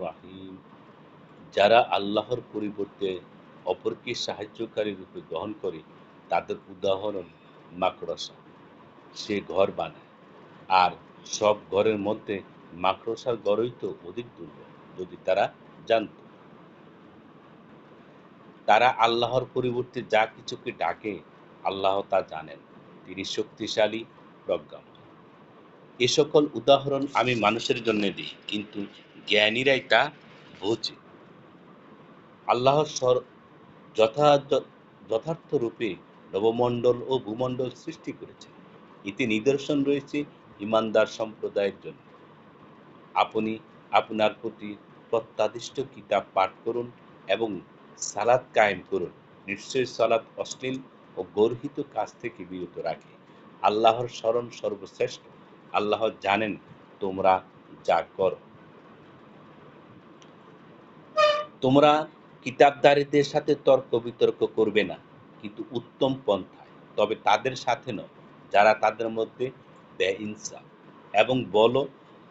রহিম যারা আল্লাহর পরিবর্তে অপরকে সাহায্যকারী রূপে গ্রহণ করে, তাদের উদাহরণ মাকড়সা। সে ঘর বানায়। আর সব ঘরের মধ্যে মাকড়সার গড়ই তো অধিক দুর্বল, যদি তারা জানত। তারা আল্লাহর পরিবর্তে যা কিছুকে ডাকে, আল্লাহ তা জানেন। তিনি শক্তিশালী প্রজ্ঞাময়। এ সকল উদাহরণ আমি মানুষের জন্য দিই, কিন্তু জ্ঞানীরাই তা বোঝে। আল্লাহ সর যথার্থ রূপে নবমণ্ডল ও ভূমণ্ডল সৃষ্টি করেছে। এতে নিদর্শন রয়েছে ইমানদার সম্প্রদায়ের জন্য। আপনি আপনার প্রতি প্রত্যাদিষ্ট কিতাব পাঠ করুন এবং সালাদ কায়েম করুন। নিশ্চয়ই সালাদ অশ্লীল ও গর্হিত কাজ থেকে বিরত রাখে। আল্লাহর স্মরণ সর্বশ্রেষ্ঠ। আল্লাহ জানেন তোমরা যা করো তোমরা কিতাবদারীদের সাথে তর্ক বিতর্ক করবে না, কিন্তু উত্তম পন্থায়। তবে তাদের সাথে নয়, যারা তাদের মধ্যে বেহিংসা এবং বলো,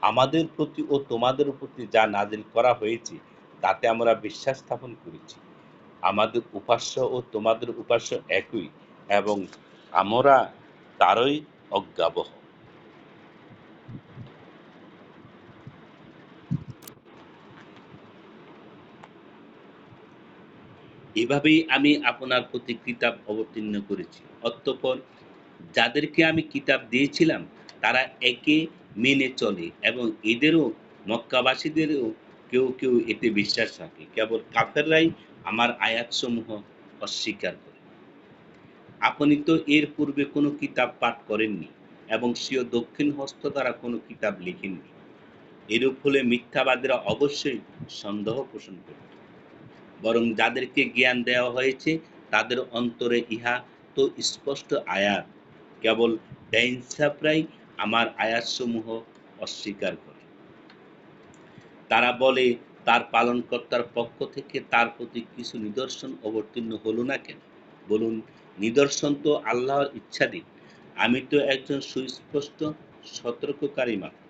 আমাদের প্রতি ও তোমাদের প্রতি যা নাজিল করা হয়েছে, তাতে আমরা বিশ্বাস স্থাপন করেছি। আমাদের উপাস্য ও তোমাদের উপাস্য একই, এবং আমরা তারই অজ্ঞাবহ। এভাবেই আমি আপনার প্রতি কিতাব অবতীর্ণ করেছি। অতঃপর যাদেরকে আমি কিতাব দিয়েছিলাম, তারা একে মেনে চলে এবং এদেরও, মক্কাবাসীদেরও কেউ কেউ এতে বিশ্বাস রাখে। কেবল কাফেররাই আমার আয়াতসমূহ অস্বীকার করে। আপনি তো এর পূর্বে কোনো কিতাব পাঠ করেননি এবং স্বীয় দক্ষিণ হস্ত দ্বারা কোনো কিতাব লিখেননি। এরূপ হলে মিথ্যাবাদীরা অবশ্যই সন্দেহ পোষণ করবে। বরং যাদেরকে জ্ঞান দেওয়া হয়েছে, তাদের অন্তরে ইহা তো স্পষ্ট আয়াত। কেবল ডাইনসাপরাই আমার আয়াতসমূহ অস্বীকার করে। তারা বলে, তার পালনকর্তার পক্ষ থেকে তার প্রতি কিছু নিদর্শন অবতীর্ণ হলো না কেন? বলুন, নিদর্শন তো আল্লাহর ইচ্ছাধীন আমি তো একজন সুস্পষ্ট সতর্ককারী মাত্র।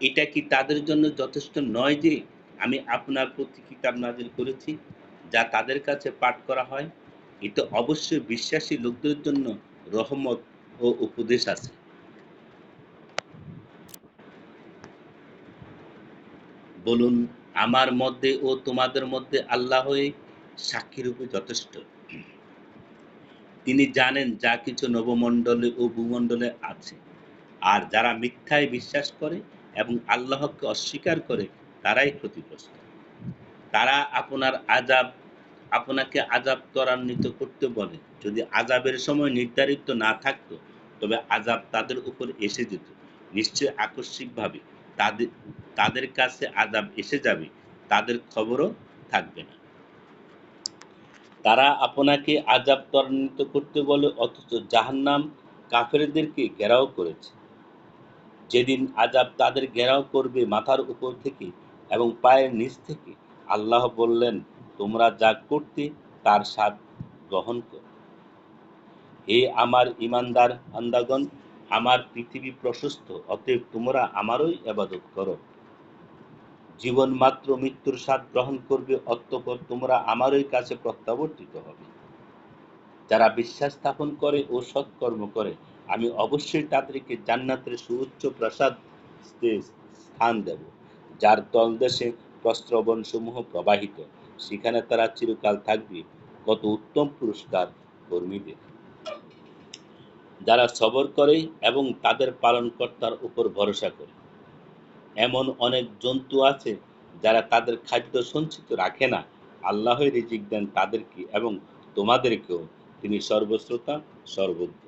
এটা কি তাদের জন্য যথেষ্ট নয় যে আমি আপনার প্রতি কিতাব নাজিল করেছি, যা তাদের কাছে পাঠ করা হয়। এতে অবশ্যই বিশ্বাসী লোকদের জন্য রহমত ও উপদেশ আছে। বলুন, আমার মধ্যে ও তোমাদের মধ্যে আল্লাহ হয়ে সাক্ষী রূপে যথেষ্ট। তিনি জানেন যা কিছু নবমণ্ডলে ও ভূমণ্ডলে আছে। আর যারা মিথ্যায় বিশ্বাস করে এবং আল্লাহকে অস্বীকার করে তারাই ক্ষতিগ্রস্ত। তারা আপনার আজাব আপনাকে আজাব ত্বরান্বিত করতে বলে। যদি আজাবের সময় নির্ধারিত না থাকতো, তবে আজাব তাদের উপর এসে যেত। নিশ্চয় আকস্মিকভাবে তাদের তাদের কাছে আজাব এসে যাবে, তাদের খবরও থাকবে না। তারা আপনাকে আজাব ত্বরান্বিত করতে বলে, অথচ জাহান্নাম কাফেরদেরকে ঘেরাও করেছে। যেদিন আজাব তাদের ঘেরাও করবে মাথার উপর থেকে এবং পায়ের নিচ থেকে আল্লাহ বললেন, তোমরা যা করতে, তার স্বাদ গ্রহণ কর। হে আমার ইমানদার আন্দাগণ আমার পৃথিবী প্রশস্ত, অতএব তোমরা আমারই আবাদত করো। জীবন মাত্র মৃত্যুর স্বাদ গ্রহণ করবে, অতঃপর তোমরা আমারই কাছে প্রত্যাবর্তিত হবে। যারা বিশ্বাস স্থাপন করে ও সৎকর্ম করে, আমি অবশ্যই তাদেরকে জান্নাতের সুউচ্চ প্রসাদ স্থান দেব। যার তলদেশে প্রস্ত্রবণ সমূহ প্রবাহিত, সেখানে তারা চিরকাল থাকবে। কত উত্তম পুরস্কার কর্মীদের। যারা সবর করে এবং তাদের পালনকর্তার উপর ভরসা করে। এমন অনেক জন্তু আছে যারা তাদের খাদ্য সঞ্চিত রাখে না। আল্লাহ রিজিক দেন তাদেরকে এবং তোমাদেরকেও। তিনি সর্বশ্রোতা সর্বজ্ঞ